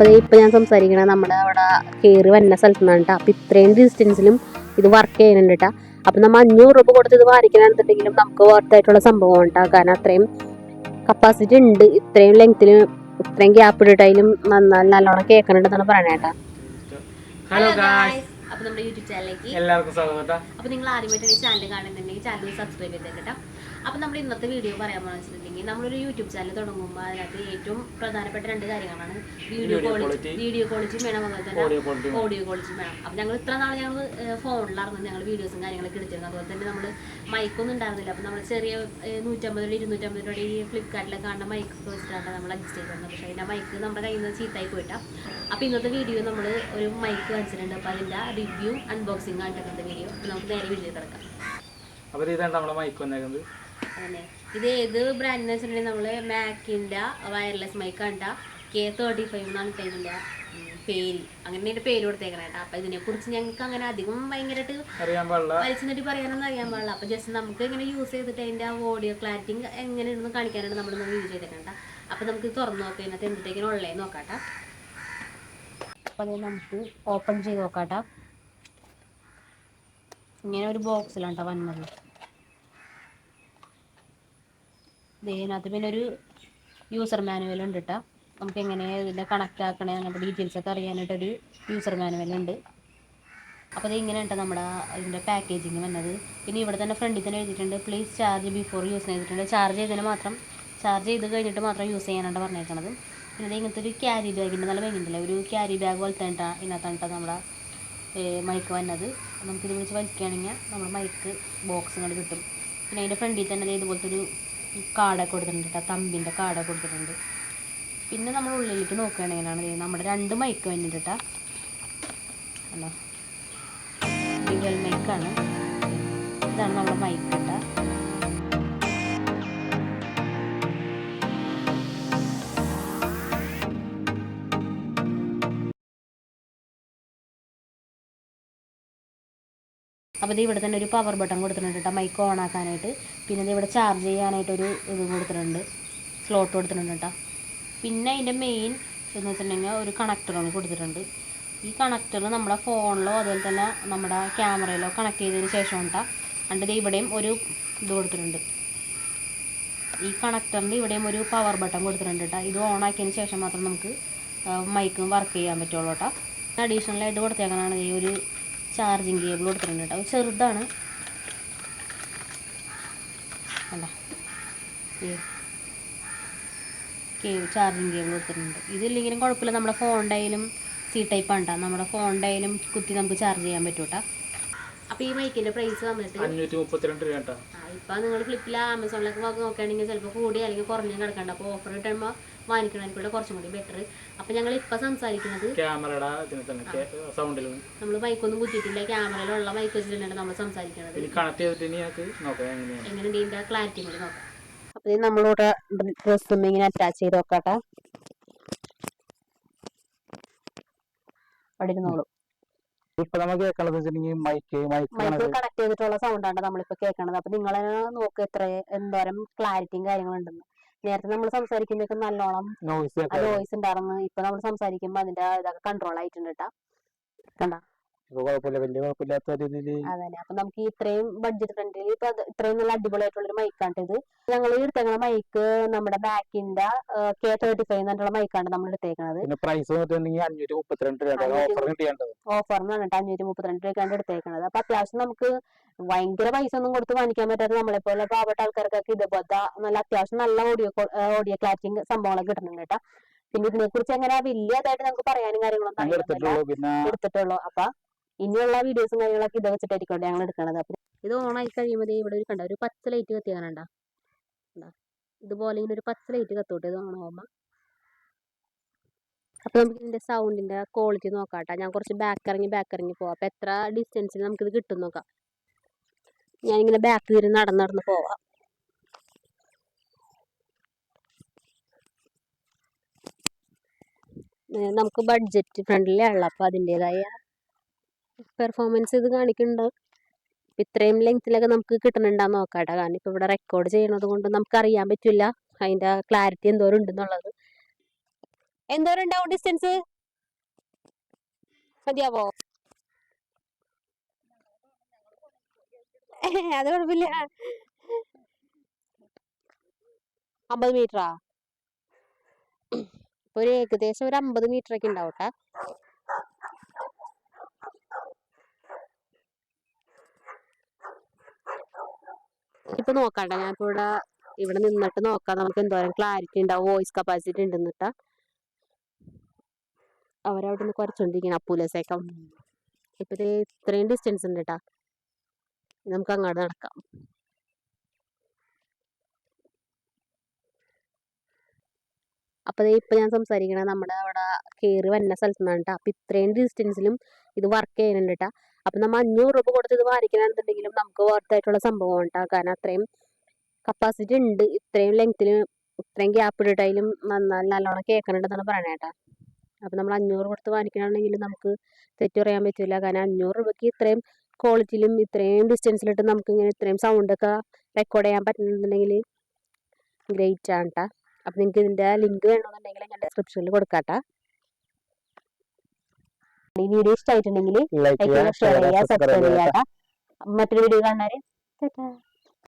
അപ്പോൾ ഇപ്പോൾ ഞാൻ സംസാരിക്കണത് നമ്മുടെ അവിടെ കയറി വന്ന സ്ഥലത്തു നിന്നാണ് കേട്ടോ അപ്പോൾ ഇത്രയും ഡിസ്റ്റൻസിലും ഇത് വർക്ക് ചെയ്യുന്നുണ്ട് കേട്ടോ അപ്പോൾ നമ്മൾ അഞ്ഞൂറ് രൂപ കൊടുത്ത് ഇത് വാങ്ങിക്കണമെന്നുണ്ടെങ്കിലും നമുക്ക് വർത്തായിട്ടുള്ള സംഭവം കേട്ടോ കാരണം അത്രയും കപ്പാസിറ്റി ഉണ്ട്. ഇത്രയും ലെങ്ത്തിൽ ഇത്രയും ഗ്യാപ്പ് ഇട്ടിട്ടായാലും നന്നായി നല്ലോണം കേൾക്കണുണ്ടെന്നാണ് പറയണേട്ടാ ഹലോ ഗായ്സ് അപ്പോൾ നമ്മുടെ യൂട്യൂബ് ചാനലിലേക്ക് എല്ലാവർക്കും സ്വാഗതം അപ്പൊ നിങ്ങൾ ആദ്യമായിട്ട് ഈ ചാനൽ കാണുന്നുണ്ടെങ്കിൽ ചാനൽ സബ്സ്ക്രൈബ് ചെയ്തേക്കട്ടോ അപ്പൊ നമ്മൾ ഇന്നത്തെ വീഡിയോ പറയാൻ വെച്ചിട്ടുണ്ടെങ്കിൽ നമ്മളൊരു യൂട്യൂബ് ചാനൽ തുടങ്ങുമ്പോൾ അതിനകത്ത് ഏറ്റവും പ്രധാനപ്പെട്ട രണ്ട് കാര്യങ്ങളാണ് വീഡിയോ ക്വാളിറ്റി. വീഡിയോ ക്വാളിറ്റി വേണം അതുപോലെ തന്നെ ഓഡിയോ ക്വാളിറ്റി വേണം. അപ്പൊ ഞങ്ങൾ ഇത്ര നാൾ ഞങ്ങൾ ഫോണിലായിരുന്നു ഞങ്ങൾ വീഡിയോസും കാര്യങ്ങളൊക്കെ എടുത്തിരുന്നത് അതുപോലെ തന്നെ നമ്മൾ മൈക്കൊന്നും ഉണ്ടായിരുന്നില്ല. അപ്പൊ നമ്മൾ ചെറിയ നൂറ്റമ്പത് രൂപ ഇരുന്നൂറ്റമ്പത് രൂപയുടെ ഈ ഫ്ലിപ്കാർട്ടിലൊക്കെ കാണുന്ന മൈക്ക് വെച്ചിട്ടാണ് നമ്മൾ അഡ്ജസ്റ്റ് ചെയ്തിരുന്നത് പക്ഷേ അതിന്റെ മൈക്ക് നമ്മുടെ കയ്യിൽ നിന്ന് ചീത്തായി പോയിട്ടാ. അപ്പൊ ഇന്നത്തെ വീഡിയോ നമ്മൾ ഒരു മൈക്ക് വെച്ചിട്ടുണ്ട് അപ്പൊ അതിന്റെ റിവ്യൂ അൺബോക്സിംഗ് ആയിട്ടൊക്കെ വീഡിയോ നമുക്ക് നേരെ വീഡിയോ കിടക്കാം. അപ്പോൾ ഇതാണ് നമ്മളെ മൈക്ക് വന്നേക്കുന്നത്. അങ്ങനെ ഇത് ഏത് ബ്രാൻഡിന് വെച്ചിട്ടുണ്ടെങ്കിൽ നമ്മൾ മാക്കിന്റെ വയർലെസ് മൈക്ക് കണ്ട കെ തേർട്ടി ഫൈവ് എന്നാണ് ഇതിന്റെ പേര്. അങ്ങനെ എന്റെ പേര് കൊടുത്തേക്കണേ കേട്ടോ. അപ്പോൾ ഇതിനെക്കുറിച്ച് ഞങ്ങൾക്ക് അങ്ങനെ അധികം ഭയങ്കരമായിട്ട് അറിയാൻ പാടില്ല. വലിച്ചു നീട്ടി പറയാനൊന്നും അറിയാൻ പാടില്ല. അപ്പോൾ ജസ്റ്റ് നമുക്ക് ഇങ്ങനെ യൂസ് ചെയ്തിട്ട് അതിന്റെ ആ ഓഡിയോ ക്ലാരിറ്റി എങ്ങനെയാണെന്ന് കാണിക്കാനാണ് നമ്മൾ യൂസ് ചെയ്തേക്കണ്ട അപ്പോൾ നമുക്ക് തുറന്നു നോക്കാം. ഇതിനകത്ത് എന്തിട്ടേക്കിനും ഉള്ളേ നോക്കാട്ടാ അപ്പോൾ അത് നമുക്ക് ഓപ്പൺ ചെയ്ത് നോക്കാട്ടാ ഇങ്ങനെ ഒരു ബോക്സിലാണ് കേട്ടോ വന്നത് ഇതിനകത്ത് പിന്നെ ഒരു യൂസർ മാനുവൽ ഉണ്ട് കേട്ടോ നമുക്ക് എങ്ങനെ ഇതിന്റെ കണക്റ്റ് ആക്കണേ അങ്ങനത്തെ ഡീറ്റെയിൽസ് ഒക്കെ അറിയാനായിട്ടൊരു യൂസർ മാനുവൽ ഉണ്ട്. അപ്പോൾ ഇത് ഇങ്ങനെ ഉണ്ട് നമ്മുടെ ഇതിന്റെ പാക്കേജിങ് വന്നത്. പിന്നെ ഇവിടെ തന്നെ ഫ്രണ്ടിൽ തന്നെ എഴുതിയിട്ടുണ്ട് പ്ലീസ് ചാർജ് ബിഫോർ യൂസ് ചെയ്തിട്ടുണ്ട് ചാർജ് ചെയ്തതിന് മാത്രം ചാർജ് ചെയ്ത് കഴിഞ്ഞിട്ട് മാത്രം യൂസ് ചെയ്യാനാണ് പറഞ്ഞേക്കണത്. പിന്നെ ഇത് ഇങ്ങനത്തെ ഒരു ക്യാരി ബാഗിന്റെ നല്ല ഭംഗിയുണ്ടല്ലോ ഒരു ക്യാരി ബാഗ് പോലത്തെ ഇതിനകത്താണ് നമ്മുടെ മൈക്ക് വന്നത്. നമുക്കിത് വിളിച്ച് വലിക്കുകയാണെങ്കിൽ നമ്മൾ മൈക്ക് ബോക്സുകൾ കിട്ടും. പിന്നെ അതിന്റെ ഫ്രണ്ടിൽ തന്നെ ഇതുപോലത്തെ ഒരു കാടൊക്കെ കൊടുത്തിട്ടുണ്ട് കേട്ടോ തമ്പിന്റെ കാടൊക്കെ കൊടുത്തിട്ടുണ്ട്. പിന്നെ നമ്മൾ ഉള്ളിലേക്ക് നോക്കുകയാണെങ്കിലാണ് ദേ നമ്മുടെ രണ്ട് മൈക്ക് വന്നിട്ട് കേട്ടോ അല്ല ഡ്യുവൽ മൈക്കാണ് ഇതാണ് നമ്മുടെ മൈക്ക് കേട്ടോ അപ്പോൾ ഇത് ഇവിടെ തന്നെ ഒരു പവർ ബട്ടൺ കൊടുത്തിട്ടുണ്ട് കേട്ടോ മൈക്ക് ഓൺ ആക്കാനായിട്ട്. പിന്നെ ഇത് ഇവിടെ ചാർജ് ചെയ്യാനായിട്ടൊരു ഇത് കൊടുത്തിട്ടുണ്ട് സ്ലോട്ട് കൊടുത്തിട്ടുണ്ട് കേട്ടോ പിന്നെ അതിന്റെ മെയിൻ എന്ന് വെച്ചിട്ടുണ്ടെങ്കിൽ ഒരു കണക്ടറാണ് കൊടുത്തിട്ടുണ്ട്. ഈ കണക്ടർ നമ്മുടെ ഫോണിലോ അതുപോലെ തന്നെ നമ്മുടെ ക്യാമറയിലോ കണക്ട് ചെയ്തതിന് ശേഷം കേട്ടോ കണ്ടത് ഇവിടെയും ഒരു ഇത് കൊടുത്തിട്ടുണ്ട്. ഈ കണക്ടറിന്റെ ഇവിടെയും ഒരു പവർ ബട്ടൺ കൊടുത്തിട്ടുണ്ട് കേട്ടോ ഇത് ഓൺ ആക്കിയതിന് ശേഷം മാത്രം നമുക്ക് മൈക്കും വർക്ക് ചെയ്യാൻ പറ്റുള്ളൂ കേട്ടോ അഡീഷണലായിട്ട് കൊടുത്തേക്കാനാണ് ഈ ഒരു ചാർജിങ് കേബിൾ കൊടുത്തിട്ടുണ്ട് കേട്ടോ. ചെറുതാണ്. അല്ല കേബിൾ ചാർജിങ് കേബിൾ കൊടുത്തിട്ടുണ്ട്. ഇതില്ലെങ്കിലും കുഴപ്പമില്ല. നമ്മുടെ ഫോണിന്റെ ആയാലും സി ടൈപ്പ് ആണ് ട്ടോ. നമ്മുടെ ഫോണിന്റെ ആയാലും കുത്തി നമുക്ക് ചാർജ് ചെയ്യാൻ പറ്റൂട്ടാ. കേട്ടോ അപ്പോൾ ഈ മൈക്കിന്റെ പ്രൈസ് വന്നിട്ട് അഞ്ഞൂറ്റി മുപ്പത്തിരണ്ട് രൂപ കേട്ടോ ഇപ്പം നിങ്ങൾ ഫ്ലിപ്പിൽ ആമസോണിലൊക്കെ നോക്കി നോക്കുകയാണെങ്കിൽ ചിലപ്പോൾ കൂടി അല്ലെങ്കിൽ കുറഞ്ഞു കിടക്കണ്ട. അപ്പോൾ ഓഫർ കിട്ടുമ്പോൾ വാങ്ങിക്കണതിനുള്ള കുറച്ചും കൂടി ബെറ്റർ അപ്പോൾ ഞങ്ങൾ ഇപ്പം സംസാരിക്കുന്നത് നമ്മൾ മൈക്കൊന്നും കുത്തിയിട്ടില്ല. ക്യാമറയിലുള്ള മൈക്ക് വെച്ചിട്ടാണ് നമ്മൾ സംസാരിക്കുന്നത് എങ്ങനെയുണ്ട് ഇതിന്റെ ക്ലാരിറ്റി കൂടി നോക്കാം. അപ്പോൾ ഇത് നമ്മളോട് ഡ്രസ്സും ഇങ്ങനെ അറ്റാച്ച് ചെയ്ത് നോക്കാട്ടെ അവിടെ ഇരുന്നോളൂ. ഇപ്പൊ നമ്മൾ കേൾക്കണത് വെച്ചിട്ടുണ്ടെങ്കിൽ മൈക്ക് മൈക്ക് കണക്ട് ചെയ്തിട്ടുള്ള സൗണ്ടാണ് നമ്മളിപ്പോ കേൾക്കണത്. അപ്പൊ നിങ്ങൾ നോക്ക് എത്ര എന്തോരം ക്ലാരിറ്റിയും കാര്യങ്ങളുണ്ടെന്ന്. നേരത്തെ നമ്മൾ സംസാരിക്കുമ്പോഴേക്കും നല്ലോണം നോയിസ് ഉണ്ടായിരുന്നു. ഇപ്പൊ നമ്മൾ സംസാരിക്കുമ്പോ അതിന്റെ ഇതൊക്കെ കൺട്രോൾ ആയിട്ടുണ്ട് കേട്ടാ കണ്ട? ഇപ്പൊ കുഴപ്പമില്ല. വലിയ കുഴപ്പമില്ലാത്ത രീതിയിൽ അതന്നെ. അപ്പൊ നമുക്ക് ഇത്രയും ബഡ്ജറ്റ് ഫ്രണ്ട്ലി ഇപ്പൊ ഇത്രയും നല്ല അടിപൊളിയായിട്ടുള്ള ഒരു മൈക്കാണ് ഇത്. ഞങ്ങൾ എടുത്തേക്കുന്ന മൈക്ക് നമ്മുടെ ബാക്കിന്റെ കെ തേർട്ടി ഫൈവ് എന്നുള്ള മൈക്കാണ് നമ്മൾ എടുത്തേക്കുന്നത് പിന്നെ പ്രൈസ് വന്നിട്ടുണ്ടെങ്കിൽ അഞ്ഞൂറ്റി മുപ്പത്തിരണ്ട് രൂപ ഓഫർ കിട്ടിയേണ്ടത് ഓഫറിനാണ് കേട്ടോ അഞ്ഞൂറ്റി മുപ്പത്തിരണ്ട് രൂപയ്ക്കാണ് എടുത്തേക്കുന്നത് അപ്പൊ അത്യാവശ്യം നമുക്ക് ഭയങ്കര പൈസ ഒന്നും കൊടുത്ത് വാങ്ങിക്കാൻ പറ്റാത്ത നമ്മളെ പോലെ പാവപ്പെട്ട ആൾക്കാർക്കൊക്കെ ഇതുപോലത്തെ നല്ല അത്യാവശ്യം നല്ല ഓഡിയോ ഓഡിയോ ക്ലാറ്റിംഗ് സംഭവങ്ങളൊക്കെ കിട്ടുന്നുണ്ട് കേട്ടോ. പിന്നെ ഇതിനെ കുറിച്ച് അങ്ങനെ വലിയതായിട്ട് നമുക്ക് പറയാനും കാര്യങ്ങളൊന്നും എടുത്തിട്ടുള്ളൂ. അപ്പൊ ഇനിയുള്ള വീഡിയോസും കാര്യങ്ങളൊക്കെ ഇത് വെച്ചിട്ടായിരിക്കും ഞങ്ങൾ എടുക്കണത്. അപ്പൊ ഇത് ഓൺ ആയി കഴിയുമ്പോൾ ഇവിടെ ഒരു കണ്ട? ഒരു പച്ച ലൈറ്റ് കത്തിയാണണ്ട ഇതുപോലെ ഇങ്ങനെ ഒരു പച്ച ലൈറ്റ് കത്തോട്ടെ ഇത് ഓൺ അപ്പോൾ അപ്പൊ നമുക്ക് ഇതിന്റെ സൗണ്ടിന്റെ ക്വാളിറ്റി നോക്കാട്ടെ. ഞാൻ കുറച്ച് ബാക്ക് ഇറങ്ങി ബാക്ക് ഇറങ്ങി പോവാം. അപ്പോൾ എത്ര ഡിസ്റ്റൻസിൽ നമുക്കിത് കിട്ടും നോക്കാം. ഞാനിങ്ങനെ ബാക്ക് തിരി നടന്ന് നടന്ന് പോവാം. നമുക്ക് ബഡ്ജറ്റ് ഫ്രണ്ട്ലി ആണല്ലോ. അപ്പോൾ അതിന്റെതായ പെർഫോമൻസ് ഇത് കാണിക്കുന്നുണ്ട്. ഇത്രയും ലെങ്ത്തിലൊക്കെ നമുക്ക് കിട്ടുന്നുണ്ടാന്ന് നോക്കാട്ടോ. കാരണം ഇപ്പോൾ ഇവിടെ റെക്കോർഡ് ചെയ്യണത് കൊണ്ട് നമുക്ക് അറിയാൻ പറ്റില്ല. അതിന്റെ ക്ലാരിറ്റി എന്തോരം ഉണ്ടെന്നുള്ളത് എന്തോരം ഉണ്ടാവും ഡിസ്റ്റൻസ് മതിയാവോ? അത് കുഴപ്പമില്ല. അമ്പത് മീറ്ററാ ഒരു ഏകദേശം ഒരു അമ്പത് മീറ്റർ ഒക്കെ ഉണ്ടാവട്ടെ ഇപ്പൊ നോക്കണ്ട. ഞാൻ ഇവിടെ ഇവിടെ നിന്നിട്ട് നോക്കാം. നമുക്ക് എന്തോരം ക്ലാരിറ്റി ഉണ്ടാവും വോയിസ് കപ്പാസിറ്റി ഉണ്ടെന്നിട്ടാ അവരവിടെ നിന്ന് കുറച്ചുകൊണ്ടിരിക്കണം അപ്പൂലസേക്കം ഇപ്പൊ ഇത്രയും ഡിസ്റ്റൻസ് ഉണ്ട് കേട്ടാ നമുക്ക് അങ്ങോട്ട് നടക്കാം. അപ്പൊ ദേ ഇപ്പൊ ഞാൻ സംസാരിക്കണത് നമ്മുടെ അവിടെ കേറി വരുന്ന സ്ഥലത്തുനിന്നാണ് കേട്ടോ അപ്പൊ ഇത്രയും ഡിസ്റ്റൻസിലും ഇത് വർക്ക് ചെയ്യുന്നുണ്ട് കേട്ടാ അപ്പൊ നമ്മൾ അഞ്ഞൂറ് രൂപ കൊടുത്ത് ഇത് വാങ്ങിക്കണമെന്നുണ്ടെങ്കിലും നമുക്ക് വർത്തായിട്ടുള്ള സംഭവം സംഭവമാണ് കാരണം അത്രയും കപ്പാസിറ്റി ഉണ്ട്. ഇത്രയും ലെങ്ത്തിൽ ഇത്രയും ഗ്യാപ്പ് ഇട്ടിട്ടായാലും വന്നാൽ നല്ലോണം കേൾക്കണുണ്ടെന്നാണ് പറയണേ കേട്ടാ അപ്പൊ നമ്മൾ അഞ്ഞൂറ് കൊടുത്ത് വാങ്ങിക്കണമെങ്കിൽ നമുക്ക് തെറ്റ് പറയാൻ പറ്റില്ല കാരണം അഞ്ഞൂറ് രൂപയ്ക്ക് ഇത്രയും ക്വാളിറ്റിയിലും ഇത്രയും ഡിസ്റ്റൻസിലിട്ട് നമുക്ക് ഇങ്ങനെ ഇത്രയും സൗണ്ട് ഒക്കെ റെക്കോർഡ് ചെയ്യാൻ പറ്റുന്നുണ്ടെങ്കിൽ ഗ്രേറ്റ് ആണ് കേട്ടോ അപ്പൊ നിങ്ങൾക്ക് ഇതിന്റെ ലിങ്ക് വേണമെന്നുണ്ടെങ്കിൽ ഞാൻ ഡിസ്ക്രിപ്ഷനിൽ കൊടുക്കാം കൊടുക്കാട്ടാ ഈ വീഡിയോ ഇഷ്ടമായിട്ടുണ്ടെങ്കിൽ ലൈക്ക് ചെയ്യുക ഷെയർ ചെയ്യുക സബ്സ്ക്രൈബ് ചെയ്യുക ചെയ്യാം മറ്റൊരു വീഡിയോ കാണാൻ